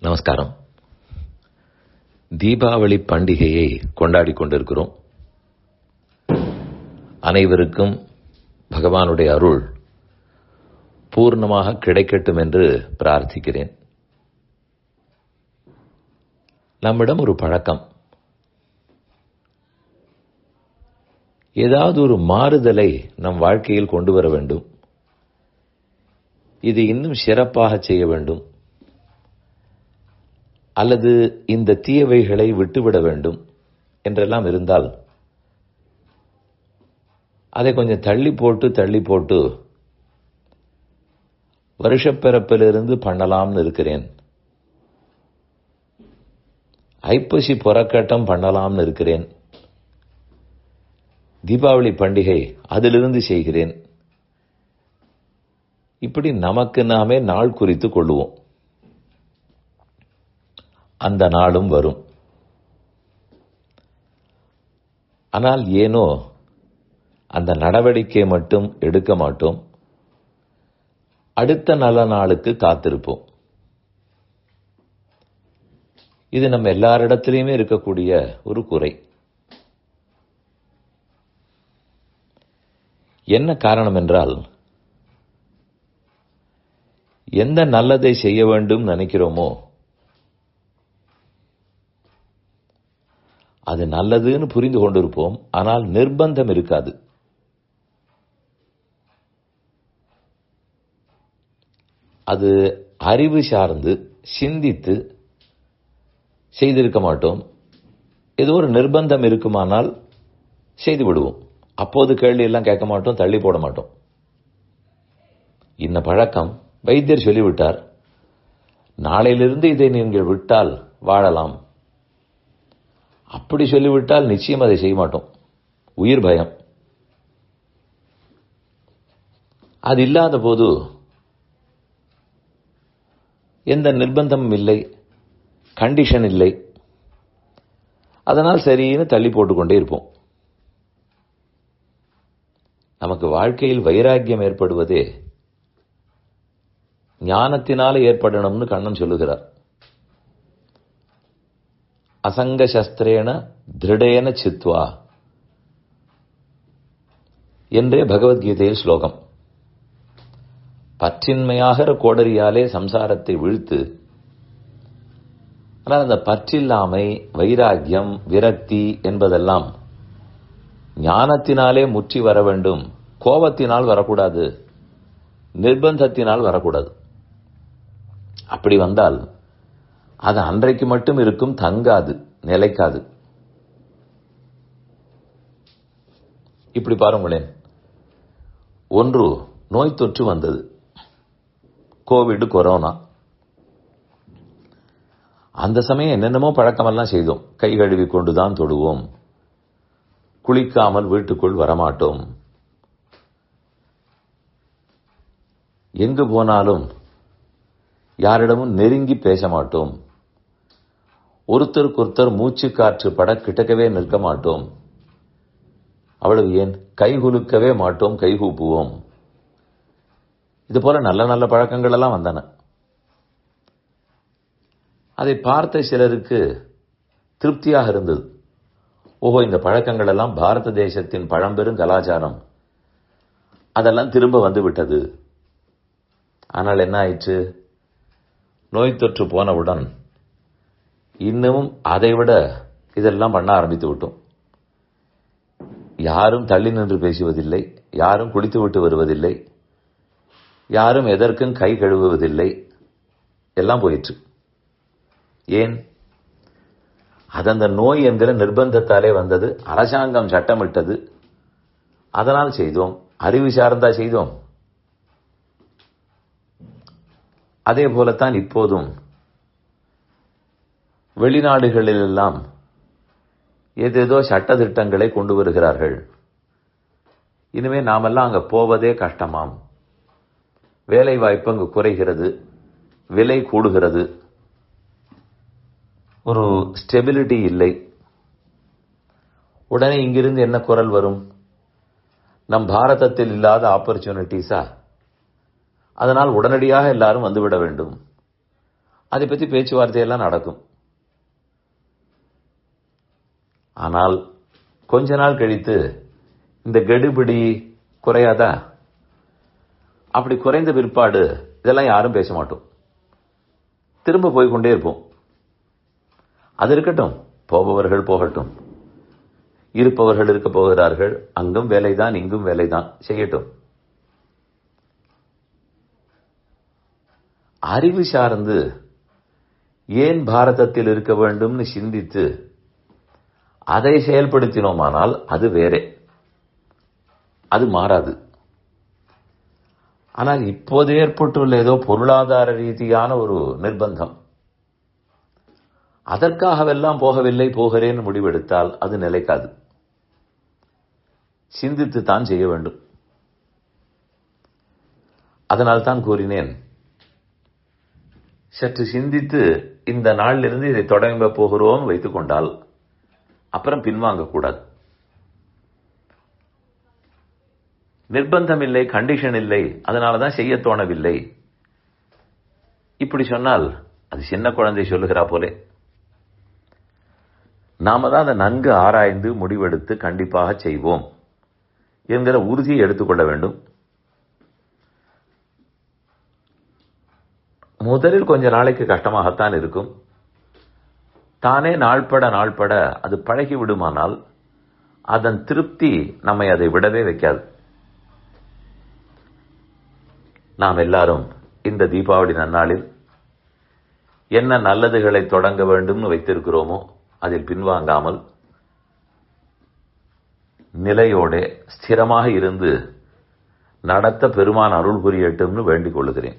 நமஸ்காரம். தீபாவளி பண்டிகையை கொண்டாடிக் கொண்டிருக்கிறோம். அனைவருக்கும் பகவானுடைய அருள் பூர்ணமாக கிடைக்கட்டும் என்று பிரார்த்திக்கிறேன். நம்மிடம் ஒரு பழக்கம். ஏதாவது ஒரு மாறுதலை நம் வாழ்க்கையில் கொண்டு வர வேண்டும். இது இன்னும் சிறப்பாக செய்ய வேண்டும். அல்லது இந்த தீயவைகளை விட்டுவிட வேண்டும் என்றெல்லாம் இருந்தால் அதை கொஞ்சம் தள்ளி போட்டு தள்ளி போட்டு வருஷப்பிறப்பிலிருந்து பண்ணலாம்னு இருக்கிறேன். ஐப்பசி புறக்கட்டம் பண்ணலாம்னு இருக்கிறேன். தீபாவளி பண்டிகை அதிலிருந்து செய்கிறேன். இப்படி நமக்கு நாமே நாள் குறித்து கொள்ளுவோம் அந்த நாளும் வரும். ஆனால் ஏனோ அந்த நடவடிக்கை மட்டும் எடுக்க மாட்டோம். அடுத்த நல்ல நாளுக்கு காத்திருப்போம். இது நம்ம எல்லாரிடத்திலையுமே இருக்கக்கூடிய ஒரு குறை. என்ன காரணம் என்றால் எந்த நல்லதை செய்ய வேண்டும் நினைக்கிறோமோ அது நல்லதுன்னு புரிந்து கொண்டிருப்போம். ஆனால் நிர்பந்தம் இருக்காது. அது அறிவு சார்ந்து சிந்தித்து செய்திருக்க மாட்டோம். ஏதோ ஒரு நிர்பந்தம் இருக்குமானால் செய்து விடுவோம். அப்போது கேள்வி எல்லாம் கேட்க மாட்டோம் தள்ளி போட மாட்டோம். இந்த பழக்கம் வைத்தியர் சொல்லிவிட்டார் நாளையிலிருந்து இதை நீங்கள் விட்டால் வாழலாம். அப்படி சொல்லிவிட்டால் நிச்சயம் அதை செய்ய மாட்டோம். உயிர் பயம். அது இல்லாத போது எந்த நிர்பந்தமும் இல்லை கண்டிஷன் இல்லை. அதனால் சரின்னு தள்ளி போட்டுக்கொண்டே இருப்போம். நமக்கு வாழ்க்கையில் வைராக்கியம் ஏற்படுவதே ஞானத்தினால ஏற்படணும்னு கண்ணன் சொல்லுகிறார். அசங்க சஸ்திரேன திருடேன சித்வா என்றே பகவத்கீதையில் ஸ்லோகம். பற்றின்மையாகிற கோடரியாலே சம்சாரத்தை வீழ்த்து ஆனால் அந்த பற்றில்லாமை வைராக்கியம் விரக்தி என்பதெல்லாம் ஞானத்தினாலே முற்றி வர வேண்டும் கோபத்தினால் வரக்கூடாது நிர்பந்தத்தினால் வரக்கூடாது. அப்படி வந்தால் அது அன்றைக்கு மட்டும் இருக்கும் தங்காது நிலைக்காது. இப்படி பாருங்களேன் ஒன்று நோய் தொற்று வந்தது. கோவிட் கொரோனா அந்த சமயம் என்னென்னமோ பழக்கமெல்லாம் செய்தோம். கை கழுவி கொண்டுதான் தொடுவோம். குளிக்காமல் வீட்டுக்குள் வரமாட்டோம். எங்கு போனாலும் யாரிடமும் நெருங்கி பேச மாட்டோம் ஒருத்தருக்கொருத்தர் மூச்சு காற்று பட கிட்டக்கவே நிற்க மாட்டோம். அவ்வளவு ஏன்? கைகுலுக்கவே மாட்டோம் கைகூப்புவோம் இது போல நல்ல நல்ல பழக்கங்கள் எல்லாம் வந்தன. அதை பார்த்த சிலருக்கு திருப்தியாக இருந்தது. ஓஹோ இந்த பழக்கங்கள் எல்லாம் பாரத தேசத்தின் பழம்பெரும் கலாச்சாரம். அதெல்லாம் திரும்ப வந்து விட்டது. ஆனால் என்ன ஆயிற்று? நோய் தொற்று போனவுடன் இன்னமும் அதைவிட இதெல்லாம் பண்ண ஆரம்பித்து விட்டோம். யாரும் தள்ளி நின்று பேசுவதில்லை யாரும் குளித்து விட்டு வருவதில்லை யாரும் எதற்கும் கை கழுவுவதில்லை. எல்லாம் போயிற்று. ஏன்? அது அந்த நோய் என்கிற நிர்பந்தத்தாலே வந்தது அரசாங்கம் சட்டமிட்டது. அதனால் செய்தோம் அறிவு சார்ந்தா செய்தோம். அதே போலத்தான் இப்போதும் வெளிநாடுகளிலெல்லாம் ஏதேதோ சட்ட திட்டங்களை கொண்டு வருகிறார்கள். இனிமே நாமெல்லாம் அங்கே போவதே கஷ்டமாம். வேலை வாய்ப்பு அங்கு குறைகிறது. விலை கூடுகிறது. ஒரு ஸ்டெபிலிட்டி இல்லை. உடனே இங்கிருந்து என்ன குரல் வரும்? நம் பாரதத்தில் இல்லாத ஆப்பர்ச்சுனிட்டிஸா அதனால் உடனடியாக எல்லாரும் வந்துவிட வேண்டும். அதை பற்றி பேச்சுவார்த்தையெல்லாம் நடக்கும். ஆனால் கொஞ்ச நாள் கழித்து இந்த கெடுபிடி குறையாதா? அப்படி குறைந்த பிற்பாடு இதெல்லாம் யாரும் பேச மாட்டோம். திரும்ப போய்கொண்டே இருப்போம். அது இருக்கட்டும் போபவர்கள் போகட்டும். இருப்பவர்கள் இருக்க போகிறார்கள் அங்கும் வேலைதான் இங்கும் வேலைதான் செய்யட்டும். அறிவு சார்ந்து ஏன் பாரதத்தில் இருக்க வேண்டும்னு சிந்தித்து அதை செயல்படுத்தினோமானால் அது வேறே. அது மாறாது. ஆனால் இப்போது ஏற்பட்டுள்ள ஏதோ பொருளாதார ரீதியான ஒரு நிர்பந்தம். அதற்காகவெல்லாம் போகவில்லை போகிறேன் முடிவெடுத்தால் அது நிலைக்காது. சிந்தித்து தான் செய்ய வேண்டும். அதனால் தான் கூறினேன் சற்று சிந்தித்து இந்த நாளிலிருந்து இதை தொடங்க போகிறோம் வைத்துக்கொண்டால் கொண்டால் அப்புறம் பின்வாங்கக்கூடாது. நிர்பந்தம் இல்லை கண்டிஷன் இல்லை அதனால தான் செய்ய தோணவில்லை. இப்படி சொன்னால் அது சின்ன குழந்தை சொல்லுகிறா போலே. நாம தான் அதை நன்கு ஆராய்ந்து முடிவெடுத்து கண்டிப்பாக செய்வோம் என்கிற உறுதியை எடுத்துக்கொள்ள வேண்டும். முதலில் கொஞ்ச நாளைக்கு கஷ்டமாகத்தான் இருக்கும். தானே நாள்பட நாள்பட அது பழகி விடுமானால் அதன் திருப்தி நம்மை அதை விடவே வைக்காது. நாம் எல்லாரும் இந்த தீபாவளி நன்னாளில் என்ன நல்லதுகளை தொடங்க வேண்டும்னு வைத்திருக்கிறோமோ அதில் பின்வாங்காமல் நிலையோட ஸ்திரமாக இருந்து நடத்த பெருமான் அருள் புரியட்டும்னு வேண்டிக் கொள்ளுகிறேன்.